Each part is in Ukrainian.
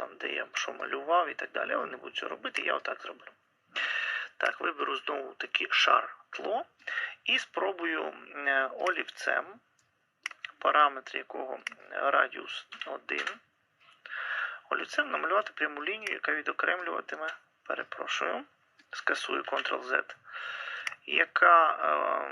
там, де я що малював і так далі. Але не буду цього робити, я отак зроблю. Так, виберу знову таки шар тло і спробую е, олівцем, параметр якого радіус 1. Олівцем намалювати пряму лінію, яка відокремлюватиме, перепрошую, скасую Ctrl-Z, яка е,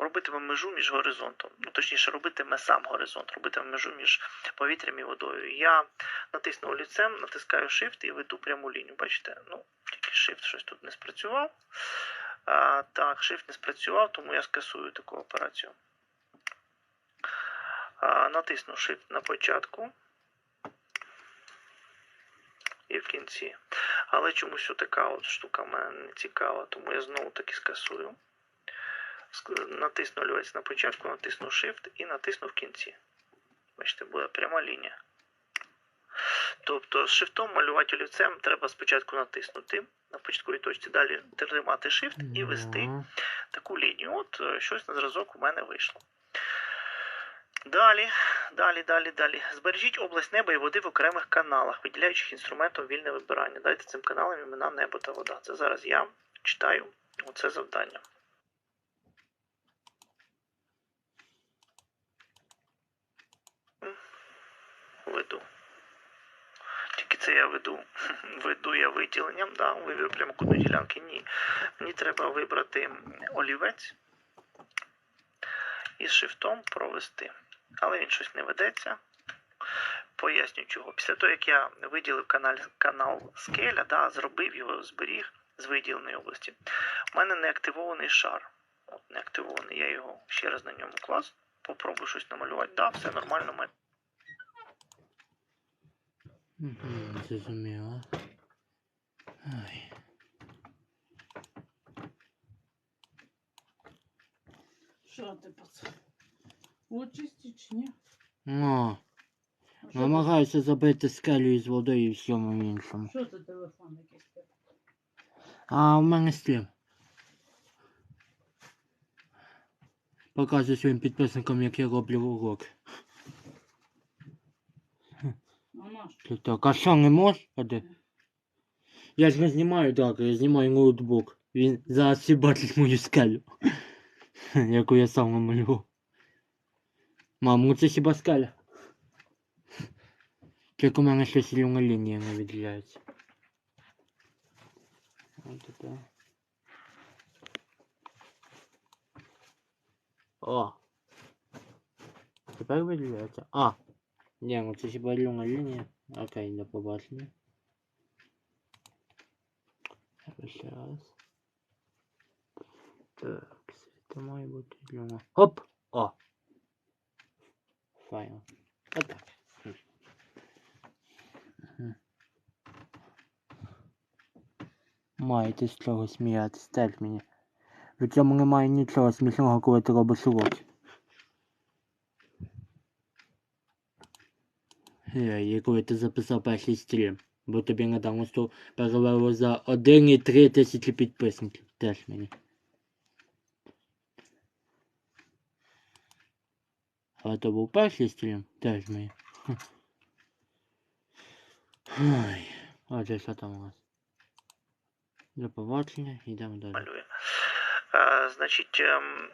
робитиме межу між горизонтом. Ну, точніше, робитиме сам горизонт, робитиме межу між повітрям і водою. Я натисну олівцем, натискаю Shift і веду пряму лінію. Бачите? Ну, тільки Shift щось тут не спрацював. А, Так, Shift не спрацював, тому я скасую таку операцію. А, Натисну Shift на початку і в кінці. Але чомусь така от штука в мене не цікава, тому я знову таки скасую. Натисну олівець на початку, натисну Shift і натисну в кінці. Бачите, буде пряма лінія. Тобто з шифтом малювати олівцем треба спочатку натиснути на початковій точці, далі тримати Shift і вести таку лінію. От е, щось на зразок у мене вийшло. Далі, далі, далі, далі. Збережіть область неба і води в окремих каналах, виділяючих інструментом вільне вибирання. Дайте цим каналам імена небо та вода. Це зараз я читаю оце завдання. Веду. Тільки це я веду. Веду я виділенням, да, вивів прямокутної ділянки. Ні. Мені треба вибрати олівець і шифтом провести. Але він щось не ведеться. Поясню чого. Після того, як я виділив канал, канал скеля, да, зробив його, зберіг з виділеної області, у мене не активований шар. От не активований. Я його ще раз на ньому клас. Попробую щось намалювати. Да, все нормально. У Зрозуміло. Ай. Що ти, пацан? Очисті чи ні? Ну, А що намагаюся забити скелю із водою і всьому іншому. ти- Що це телефон якийсь? тебе? А у мене стрім. Показую своїм підписникам, як я роблю урок. А наш? Ти так, а що не можеш? А де? Я ж не знімаю так, я знімаю ноутбук. Він зараз всі бачить мою скелю. Яку я сам намалював. Мам, ну це хіба скеля? Тільки у мене щось рівна лінія не виділяється. От таке. О! Тепер виділяється. А! Ні, ну це хіба рівна лінія. Окей, до побачення. Ще раз. Так, це має бути рівно. Оп! О! Файно. Отак. Мгм. Маєте з чого сміятись, теж мені. В цьому немає нічого смішного, коли ти робиш уроки. І коли ти записав перший стрім. Бо тобі недавно перевело за 1,3 тисячі підписників. Теж мені. Але то був перший стрім, теж мені. Ой, отже, що там у нас? До побачення, йдемо далі. малює. Е, значить, ем,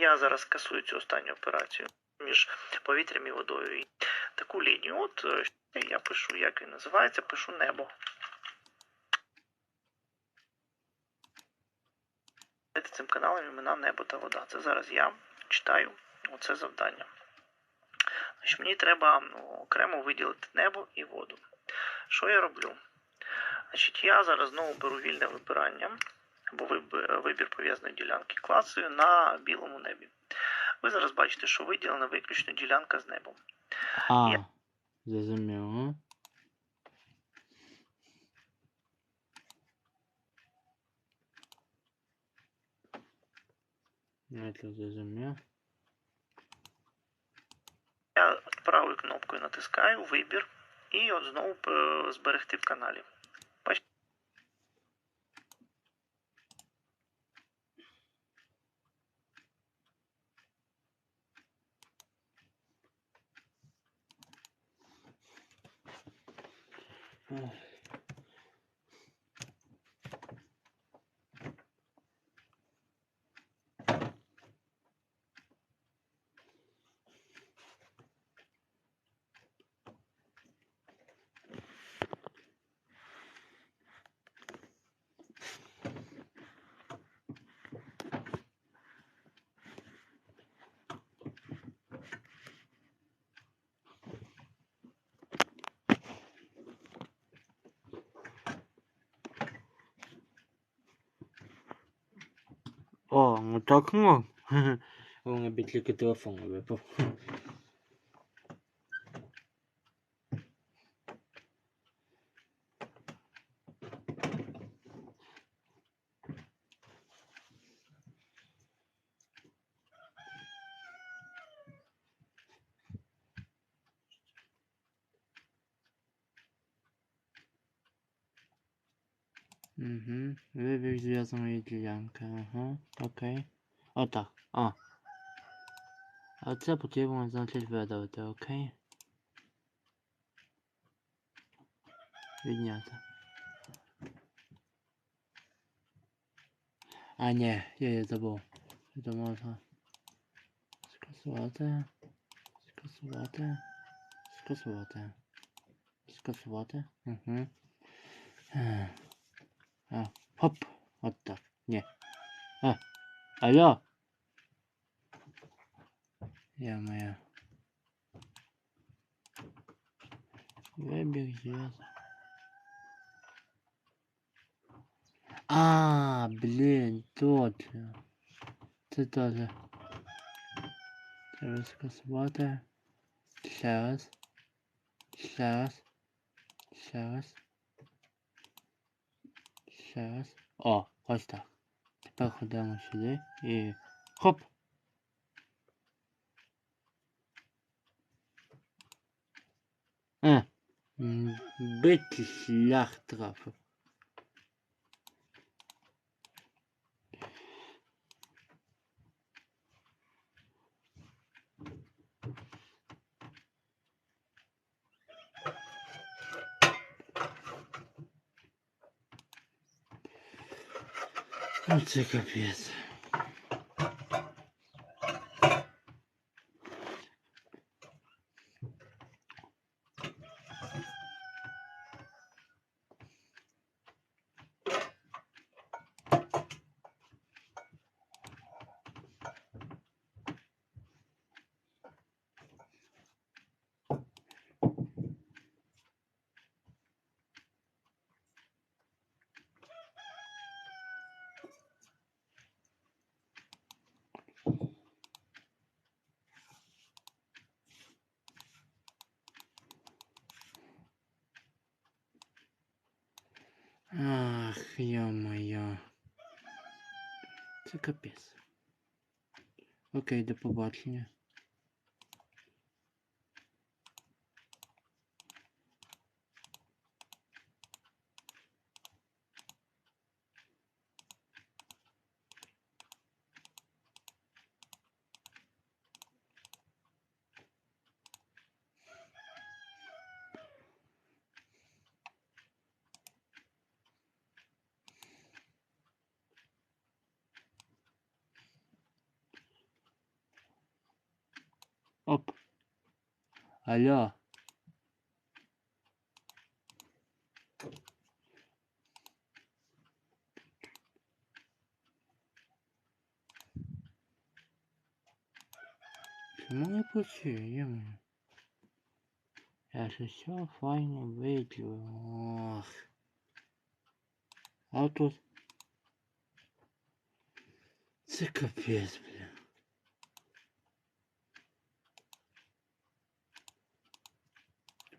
я зараз касую цю останню операцію між повітрям і водою. І таку лінію. От е, я пишу, як він називається, пишу небо. Цим каналам імена небо та вода. Це зараз я читаю оце завдання. Значить, мені треба ну, окремо виділити небо і воду. Що я роблю? Значить, я зараз знову беру вільне вибирання або вибір пов'язаної ділянки класою на білому небі. Ви зараз бачите, що виділена виключно ділянка з небом. А, Я- зрозуміло. Я це. Я правою кнопкою натискаю вибір і от знову е, зберегти в каналі. う。Ну так ну. Головне би тільки телефон не випав. Угу. Вибір зв'язаної ділянки. Ага. Окей. Отак. А. А це потрібно, значить, видалити, окей? Відняти. А, ні, я її забув. Це можна скасувати. Скасувати. Скасувати. Скасувати. Угу. А, хоп. От так. Ні. А. Алло. Я моя. Вебер зв'язок. А, блін, точно. Це теж. Треба скасувати. Ще раз. Ще раз. Ще раз. Ще раз. О, ось так. Тепер ходимо сюди і хоп. А, м, битий шлях трафив. Ну це Це капець. Окей, до побачення. Алло. Чому не працює? Я ж все файно виділив. Ох. А тут... Це капець, бля.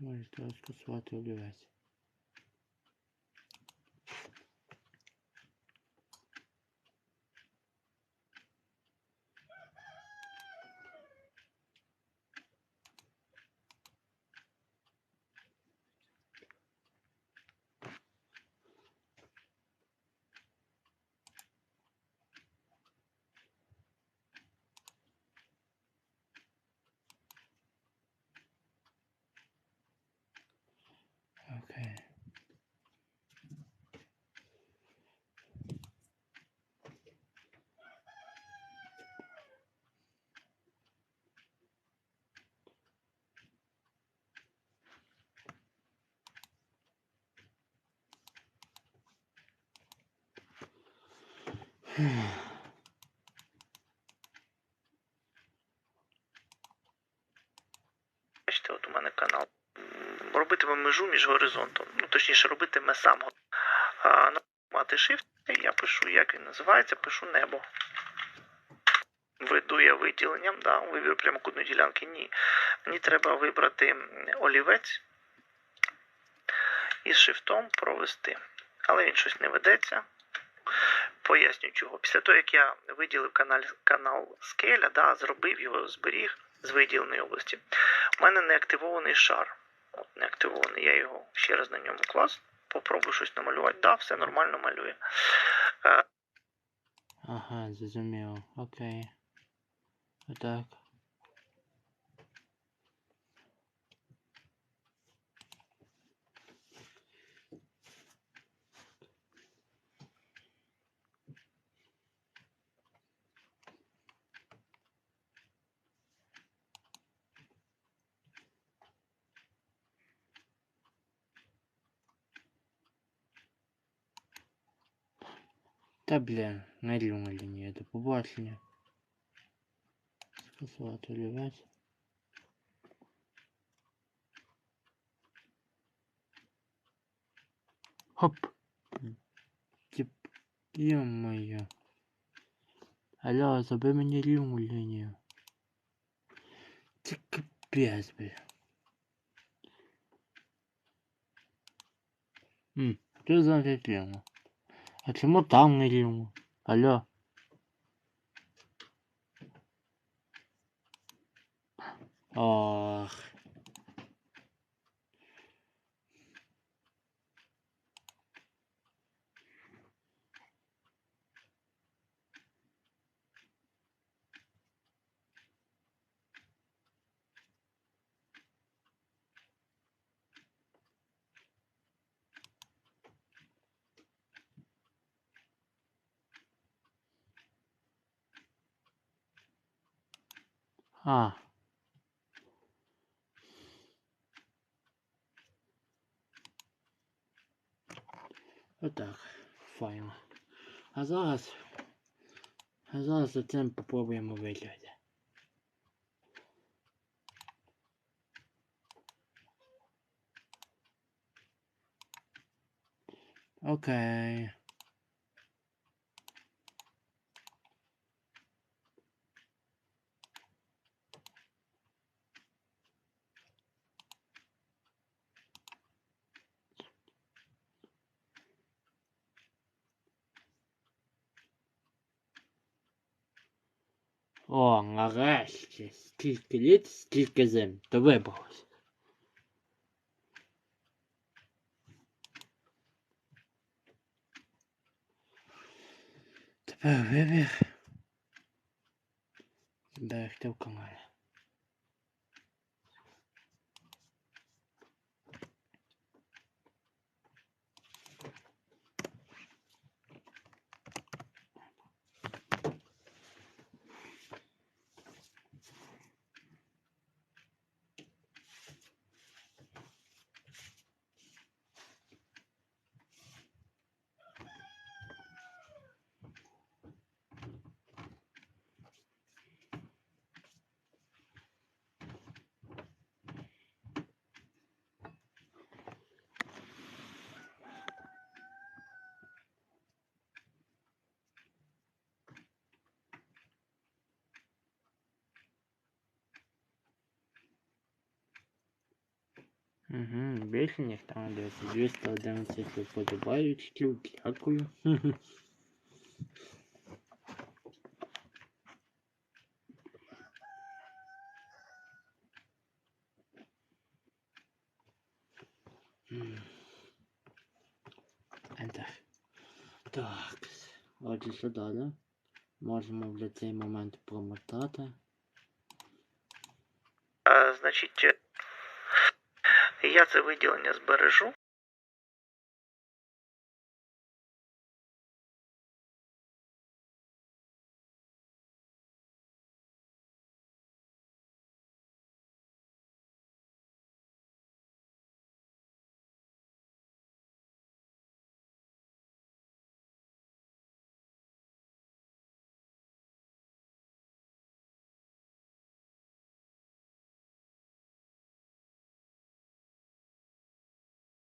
Може, треба скасувати олівець. Бачите, от у мене канал. Робитиме межу між горизонтом. Ну, точніше, робитиме сам. Мати shift, і я пишу, як він називається, пишу небо. Веду я виділенням, да, вибір прямокутної ділянки ні. Мені треба вибрати олівець і шифтом провести. Але він щось не ведеться. Поясню чого. Після того, як я виділив канал, канал скеля, да, зробив його, зберіг з виділеної області, у мене неактивований шар. От не активований. Я його ще раз на ньому клас. Попробую щось намалювати. Да, все нормально малює. Е, Ага, зрозуміло. Окей. Отак. Та бля, нарівна лінія до побачення. Скасувати олівець. Хоп. Тип, ё-моё. Алло, зроби мені рівну лінію. Це капець, бля. М, тут значить рівно. А чому там не рівно? Алло. Ох. А. Отак. Файно. А зараз. А зараз за цим попробуємо вигляді. Окей. О, нарешті. Скільки літ, скільки зим. То вибралось. Тепер вибір. Берегти в каналі. Угу, більше ніхто не дивиться. 211 вподобаючків, дякую. М. Enter. Так. Отже, що далі? Можемо вже цей момент промотати. е, значить, е, я це виділення збережу.